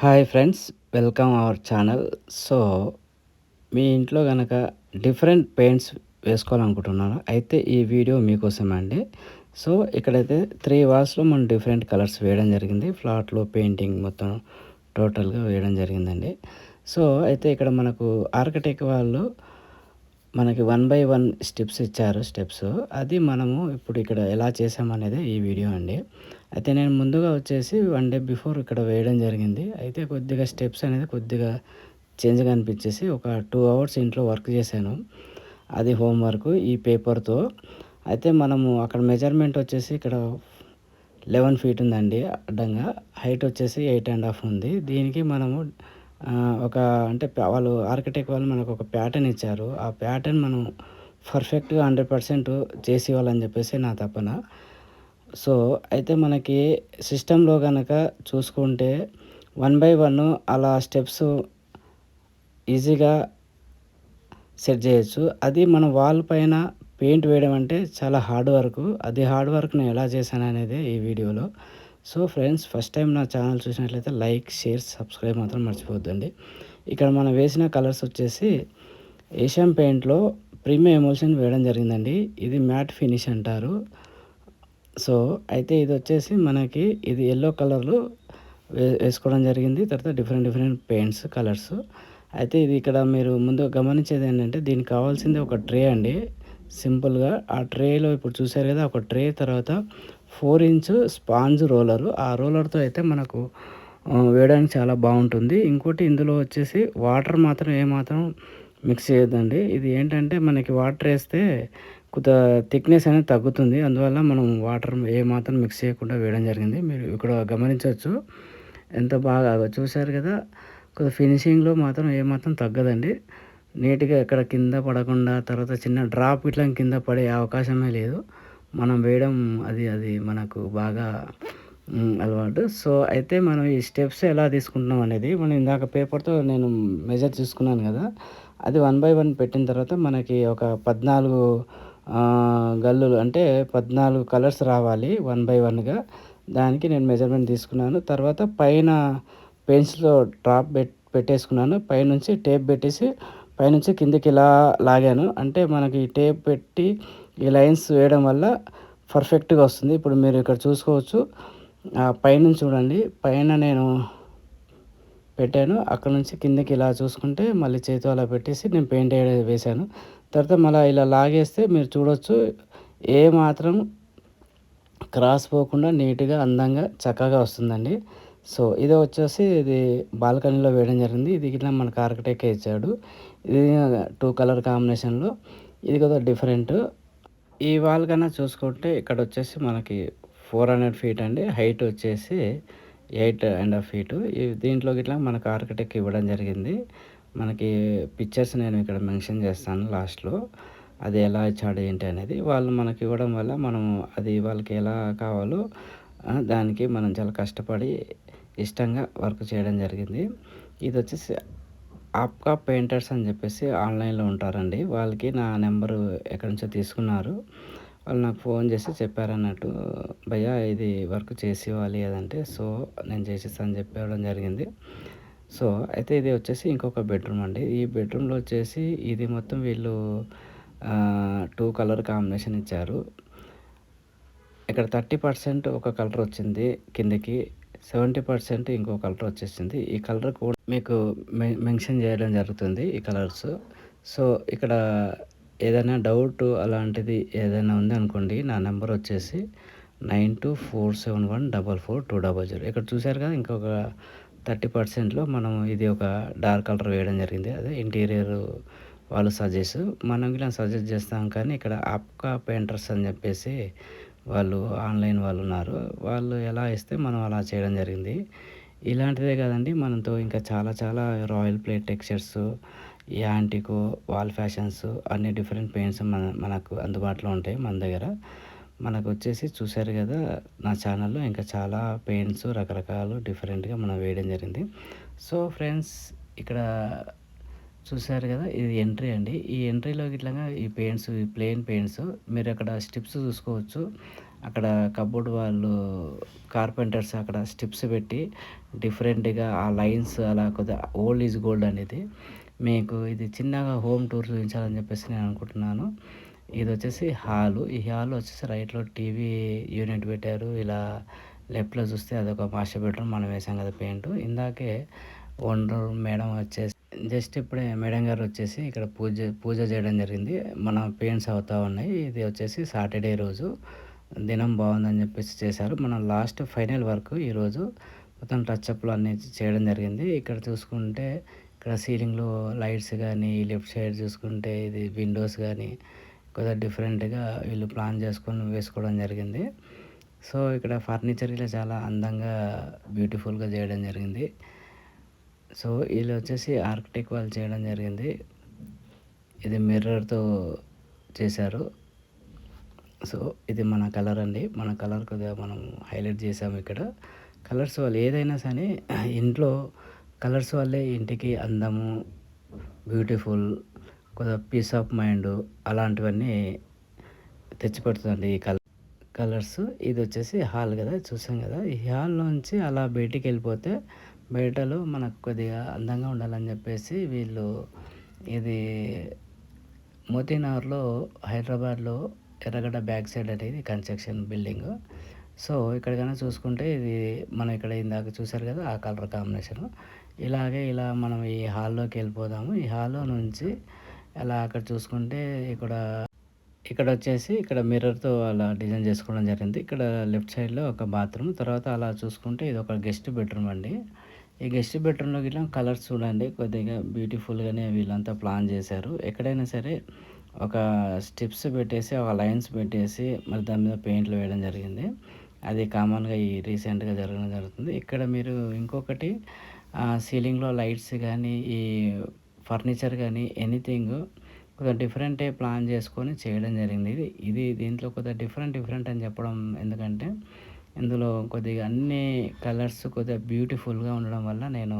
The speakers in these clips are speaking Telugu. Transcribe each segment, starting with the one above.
Hi friends welcome our channel. So మీ ఇంట్లో కనుక డిఫరెంట్ పెయింట్స్ వేసుకోవాలనుకుంటున్నాను అయితే ఈ వీడియో మీకోసం అండి. సో ఇక్కడైతే త్రీ వాల్స్లో మనం డిఫరెంట్ కలర్స్ వేయడం జరిగింది. ఫ్లాట్లో పెయింటింగ్ మొత్తం టోటల్గా వేయడం జరిగిందండి. సో అయితే ఇక్కడ మనకు ఆర్కిటెక్ట్ వాళ్ళు మనకి వన్ బై వన్ స్టెప్స్ ఇచ్చారు స్టెప్స్. అది మనము ఇప్పుడు ఇక్కడ ఎలా చేసామనేది ఈ వీడియో అండి. అయితే నేను ముందుగా వచ్చేసి వన్ డే బిఫోర్ ఇక్కడ వేయడం జరిగింది. అయితే కొద్దిగా స్టెప్స్ అనేది కొద్దిగా చేంజ్గా అనిపించేసి ఒక టూ అవర్స్ ఇంట్లో వర్క్ చేశాను. అది హోంవర్క్ ఈ పేపర్తో. అయితే మనము అక్కడ మెజర్మెంట్ వచ్చేసి ఇక్కడ లెవెన్ ఫీట్ ఉందండి అడ్డంగా. హైట్ వచ్చేసి ఎయిట్ అండ్ హాఫ్ ఉంది. దీనికి మనము ఒక అంటే వాళ్ళు ఆర్కిటెక్ట్ వాళ్ళు మనకు ఒక ప్యాటర్న్ ఇచ్చారు. ఆ ప్యాటర్న్ మనం పర్ఫెక్ట్గా హండ్రెడ్ పర్సెంట్ చేసి ఇవ్వాలని చెప్పేసి నా తపన. సో అయితే మనకి సిస్టంలో కనుక చూసుకుంటే వన్ బై వన్ అలా స్టెప్స్ ఈజీగా సెట్ చేయొచ్చు. అది మన వాల్ పైన పెయింట్ వేయడం అంటే చాలా హార్డ్ వర్క్. అది హార్డ్ వర్క్ నేను ఎలా చేశాను అనేది ఈ వీడియోలో. సో ఫ్రెండ్స్ ఫస్ట్ టైం నా ఛానల్ చూసినట్లయితే లైక్ షేర్ సబ్స్క్రైబ్ మాత్రం మర్చిపోద్దండి ఇక్కడ మనం వేసిన కలర్స్ వచ్చేసి ఏషియన్ పెయింట్లో ప్రీమియం ఎమోషన్ వేయడం జరిగిందండి. ఇది మ్యాట్ ఫినిష్ అంటారు. సో అయితే ఇది వచ్చేసి మనకి ఇది ఎల్లో కలర్లో వే వేసుకోవడం జరిగింది. తర్వాత డిఫరెంట్ డిఫరెంట్ పెయింట్స్ కలర్స్ అయితే ఇది ఇక్కడ మీరు ముందు గమనించేది ఏంటంటే దీనికి కావాల్సింది ఒక ట్రే అండి. సింపుల్గా ఆ ట్రేలో ఇప్పుడు చూసారు కదా ఒక ట్రే తర్వాత ఫోర్ ఇంచ్ స్పాంజ్ రోలరు ఆ రోలర్తో అయితే మనకు వేయడానికి చాలా బాగుంటుంది. ఇంకోటి ఇందులో వచ్చేసి వాటర్ మాత్రం ఏమాత్రం మిక్స్ చేయొద్దండి. ఇది ఏంటంటే మనకి వాటర్ వేస్తే కొంత థిక్నెస్ అనేది తగ్గుతుంది. అందువల్ల మనం వాటర్ ఏ మాత్రం మిక్స్ చేయకుండా వేయడం జరిగింది. మీరు ఇక్కడ గమనించవచ్చు. ఎంత బాగా చూశారు కదా? కొద్ది ఫినిషింగ్లో మాత్రం ఏమాత్రం తగ్గదండి. నీట్గా ఎక్కడ కింద పడకుండా తర్వాత చిన్న డ్రాప్ ఇట్లా కింద పడే అవకాశమే లేదు. మనం వేయడం అది అది మనకు బాగా అలవాటు. సో అయితే మనం ఈ స్టెప్స్ ఎలా తీసుకుంటున్నాం అనేది మనం ఇందాక పేపర్తో నేను మెజర్ తీసుకున్నాను కదా. అది వన్ బై వన్ పెట్టిన తర్వాత మనకి ఒక పద్నాలుగు గల్లులు అంటే పద్నాలుగు కలర్స్ రావాలి వన్ బై వన్గా దానికి నేను మెజర్మెంట్ తీసుకున్నాను. తర్వాత పైన పెన్సిల్లో డ్రాప్ పెట్ పెట్టేసుకున్నాను. పైనుంచి టేప్ పెట్టేసి పైనుంచి కిందికి ఇలా లాగాను. అంటే మనకి టేప్ పెట్టి ఈ లైన్స్ వేయడం వల్ల పర్ఫెక్ట్గా వస్తుంది. ఇప్పుడు మీరు ఇక్కడ చూసుకోవచ్చు. పైనుంచి చూడండి. పైన నేను పెట్టాను. అక్కడ నుంచి కిందకి ఇలా చూసుకుంటే మళ్ళీ చేతి అలా పెట్టేసి నేను పెయింట్ వేసాను తర్వాత మళ్ళీ ఇలా లాగేస్తే మీరు చూడొచ్చు. ఏ మాత్రం క్రాస్ పోకుండా నీట్గా అందంగా చక్కగా వస్తుందండి. సో ఇది వచ్చేసి ఇది బాల్కనీలో వేయడం జరిగింది. ఇది ఇట్లా మనకు ఆర్కిటెక్ ఇచ్చాడు. ఇది టూ కలర్ కాంబినేషన్లో. ఇది కదా డిఫరెంట్. ఈ వాల్ కన్నా చూసుకుంటే ఇక్కడ వచ్చేసి మనకి ఫోర్ హండ్రెడ్ ఫీట్ అండి. హైట్ వచ్చేసి ఎయిట్ అండ్ హాఫ్ ఫీటు. దీంట్లో ఇట్లా మనకు ఆర్కిటెక్ ఇవ్వడం జరిగింది. మనకి పిక్చర్స్ నేను ఇక్కడ మెన్షన్ చేస్తాను లాస్ట్లో అది ఎలా ఇచ్చాడు ఏంటి అనేది వాళ్ళు మనకి ఇవ్వడం వల్ల మనం అది వాళ్ళకి ఎలా కావాలో దానికి మనం చాలా కష్టపడి ఇష్టంగా వర్క్ చేయడం జరిగింది. ఇది వచ్చేసి ఆప్కా పెయింటర్స్ అని చెప్పేసి ఆన్లైన్లో ఉంటారండి. వాళ్ళకి నా నెంబరు ఎక్కడి నుంచో తీసుకున్నారు. వాళ్ళు నాకు ఫోన్ చేసి చెప్పారన్నట్టు భయ్యా ఇది వర్క్ చేసి ఇవ్వాలి అదంటే సో నేను చేసేస్తాను చెప్పడం జరిగింది. సో అయితే ఇది వచ్చేసి ఇంకొక బెడ్రూమ్ అండి. ఈ బెడ్రూమ్లో వచ్చేసి ఇది మొత్తం వీళ్ళు టూ కలర్ కాంబినేషన్ ఇచ్చారు. ఇక్కడ థర్టీ పర్సెంట్ ఒక కలర్ వచ్చింది కిందకి సెవెంటీ పర్సెంట్ ఇంకో కలర్ వచ్చేసింది. ఈ కలర్ కూడా మీకు మెన్షన్ చేయడం జరుగుతుంది ఈ కలర్స్. సో ఇక్కడ ఏదైనా డౌట్ అలాంటిది ఏదైనా ఉంది అనుకోండి నా నెంబర్ వచ్చేసి nine two four seven one double four two double zero. ఇక్కడ చూసారు కదా ఇంకొక థర్టీ పర్సెంట్లో మనం ఇది ఒక డార్క్ కలర్ వేయడం జరిగింది. అదే ఇంటీరియర్ వాళ్ళు సజెస్ట్ మనం ఇలా సజెస్ట్ చేస్తాం కానీ ఇక్కడ ఆప్కా పెయింటర్స్ అని చెప్పేసి వాళ్ళు ఆన్లైన్ వాళ్ళు ఉన్నారు. వాళ్ళు ఎలా ఇస్తే మనం అలా చేయడం జరిగింది. ఇలాంటిదే కదండి మనతో ఇంకా చాలా చాలా royal plate textures antico wall fashions అన్ని డిఫరెంట్ పెయింట్స్ మన మనకు అందుబాటులో ఉంటాయి మన దగ్గర. మనకు వచ్చేసి చూశారు కదా నా ఛానల్లో ఇంకా చాలా పెయింట్స్ రకరకాలు డిఫరెంట్గా మనం వేయడం జరిగింది. సో ఫ్రెండ్స్ ఇక్కడ చూశారు కదా ఇది ఎంట్రీ అండి. ఈ ఎంట్రీలో ఇట్లాగా ఈ పెయింట్స్ ఈ ప్లెయిన్ పెయింట్స్ మీరు అక్కడ స్టిప్స్ చూసుకోవచ్చు. అక్కడ కబోర్డ్ వాళ్ళు కార్పెంటర్స్ అక్కడ స్టిప్స్ పెట్టి డిఫరెంట్గా ఆ లైన్స్ అలా కొద్దిగా ఓల్డ్ ఈజ్ గోల్డ్ అనేది మీకు ఇది చిన్నగా హోమ్ టూర్ చూపించాలని చెప్పేసి నేను అనుకుంటున్నాను. ఇది వచ్చేసి హాలు. ఈ హాల్ వచ్చేసి రైట్లో టీవీ యూనిట్ పెట్టారు. ఇలా లెఫ్ట్లో చూస్తే అదొక మాస్టర్ బెడ్రూమ్. మనం వేసాం కదా పెయింట్. ఇందాకే ఓనర్ మేడం వచ్చేసి జస్ట్ ఇప్పుడే మేడం గారు వచ్చేసి ఇక్కడ పూజ పూజ చేయడం జరిగింది. మన పెయింట్స్ అవుతా ఉన్నాయి. ఇది వచ్చేసి సాటర్డే రోజు. దినం బాగుందని చెప్పేసి చేశారు. మన లాస్ట్ ఫైనల్ వర్క్ ఈరోజు మొత్తం టచ్అప్లు అన్నీ చేయడం జరిగింది. ఇక్కడ చూసుకుంటే ఇక్కడ సీలింగ్లో లైట్స్ కానీ లెఫ్ట్ సైడ్ చూసుకుంటే ఇది విండోస్ కానీ కొద్దిగా డిఫరెంట్గా వీళ్ళు ప్లాన్ చేసుకొని వేసుకోవడం జరిగింది. సో ఇక్కడ ఫర్నిచర్ ఇలా చాలా అందంగా బ్యూటిఫుల్గా చేయడం జరిగింది. సో వీళ్ళు వచ్చేసి ఆర్కిటెక్ట్ వాళ్ళు చేయడం జరిగింది. ఇది మిర్రర్తో చేశారు. సో ఇది మన కలర్ అండి. మన కలర్ కొద్దిగా మనం హైలైట్ చేసాము ఇక్కడ. కలర్స్ వాళ్ళు ఏదైనా సరే ఇంట్లో కలర్స్ వల్లే ఇంటికి అందము బ్యూటిఫుల్ కొద్దిగా పీస్ ఆఫ్ మైండ్ అలాంటివన్నీ తెచ్చిపెడుతుంది ఈ కలర్. కలర్స్ ఇది వచ్చేసి హాల్ కదా చూసాం కదా. ఈ హాల్ నుంచి అలా బయటికి వెళ్ళిపోతే బయటలో మనకు కొద్దిగా అందంగా ఉండాలని చెప్పేసి వీళ్ళు ఇది మోతీనగర్లో హైదరాబాద్లో ఎర్రగడ్డ బ్యాక్ సైడ్ అనేది కన్స్ట్రక్షన్ బిల్డింగ్ సో ఇక్కడికైనా చూసుకుంటే ఇది మనం ఇక్కడ ఇందాక చూసారు కదా ఆ కలర్ కాంబినేషన్ ఇలాగే ఇలా మనం ఈ హాల్లోకి వెళ్ళిపోదాము. ఈ హాల్లో నుంచి అలా అక్కడ చూసుకుంటే ఇక్కడ ఇక్కడ వచ్చేసి ఇక్కడ మిర్రర్తో అలా డిజైన్ చేసుకోవడం జరిగింది. ఇక్కడ లెఫ్ట్ సైడ్లో ఒక బాత్రూమ్ తర్వాత అలా చూసుకుంటే ఇది ఒక గెస్ట్ బెడ్రూమ్ అండి. ఈ గెస్ట్ బెడ్రూమ్లో గిట్లా కలర్స్ చూడండి. కొద్దిగా బ్యూటిఫుల్గానే వీళ్ళంతా ప్లాన్ చేశారు. ఎక్కడైనా సరే ఒక స్టెప్స్ పెట్టేసి ఒక లైన్స్ పెట్టేసి మరి దాని మీద పెయింట్లు వేయడం జరిగింది. అది కామన్గా ఈ రీసెంట్గా జరగడం జరుగుతుంది. ఇక్కడ మీరు ఇంకొకటి సీలింగ్లో లైట్స్ కానీ ఈ ఫర్నిచర్ కానీ ఎనీథింగ్ కొద్దిగా డిఫరెంటే ప్లాన్ చేసుకొని చేయడం జరిగింది. ఇది ఇది దీంట్లో కొద్దిగా డిఫరెంట్ డిఫరెంట్ అని చెప్పడం ఎందుకంటే ఇందులో కొద్దిగా అన్ని కలర్స్ కొద్దిగా బ్యూటిఫుల్గా ఉండడం వల్ల నేను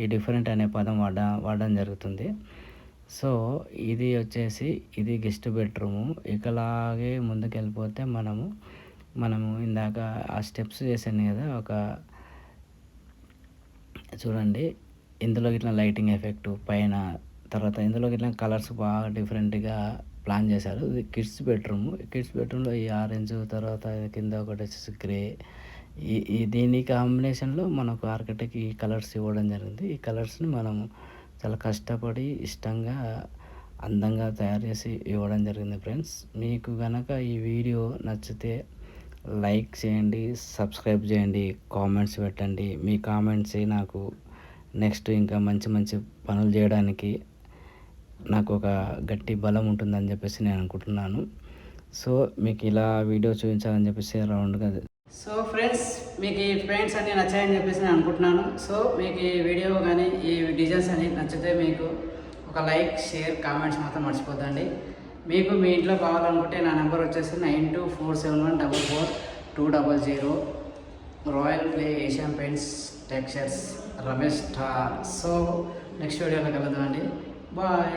ఈ డిఫరెంట్ అనే పదం వాడ వాడడం జరుగుతుంది. సో ఇది వచ్చేసి ఇది గెస్ట్ బెడ్రూము. ఇకలాగే ముందుకెళ్ళిపోతే మనము మనము ఇందాక ఆ స్టెప్స్ చేశాను కదా ఒక చూడండి. ఇందులో ఇట్లా లైటింగ్ ఎఫెక్ట్ పైన తర్వాత ఇందులో ఇట్లా కలర్స్ బాగా డిఫరెంట్గా ప్లాన్ చేశారు. ఇది కిడ్స్ బెడ్రూమ్. కిడ్స్ బెడ్రూమ్లో ఈ ఆరెంజ్ తర్వాత కింద ఒకటి వచ్చేసి గ్రే. ఈ దీని కాంబినేషన్లో మనకు ఆర్కిటెక్ట్ ఈ కలర్స్ ఇవ్వడం జరిగింది. ఈ కలర్స్ని మనం చాలా కష్టపడి ఇష్టంగా అందంగా తయారు చేసి ఇవ్వడం జరిగింది ఫ్రెండ్స్. మీకు కనుక ఈ వీడియో నచ్చితే లైక్ చేయండి సబ్స్క్రైబ్ చేయండి కామెంట్స్ పెట్టండి. మీ కామెంట్స్ నాకు నెక్స్ట్ ఇంకా మంచి మంచి పనులు చేయడానికి నాకు ఒక గట్టి బలం ఉంటుందని చెప్పేసి నేను అనుకుంటున్నాను. సో మీకు ఇలా వీడియో చూపించాలని చెప్పేసి రౌండ్గా సో ఫ్రెండ్స్ మీకు ఈ పెయింట్స్ అన్నీ నచ్చాయని చెప్పేసి నేను అనుకుంటున్నాను. సో మీకు ఈ వీడియో కానీ ఈ డిజైన్స్ అన్ని నచ్చితే మీకు ఒక లైక్ షేర్ కామెంట్స్ మాత్రం మర్చిపోద్దండి. మీకు మీ ఇంట్లో కావాలనుకుంటే నా నెంబర్ వచ్చేసి nine two four seven one double four two double zero. Royal play Asian paints textures. Ramesh star so next వీడియోలో కలుద్దామండి. బాయ్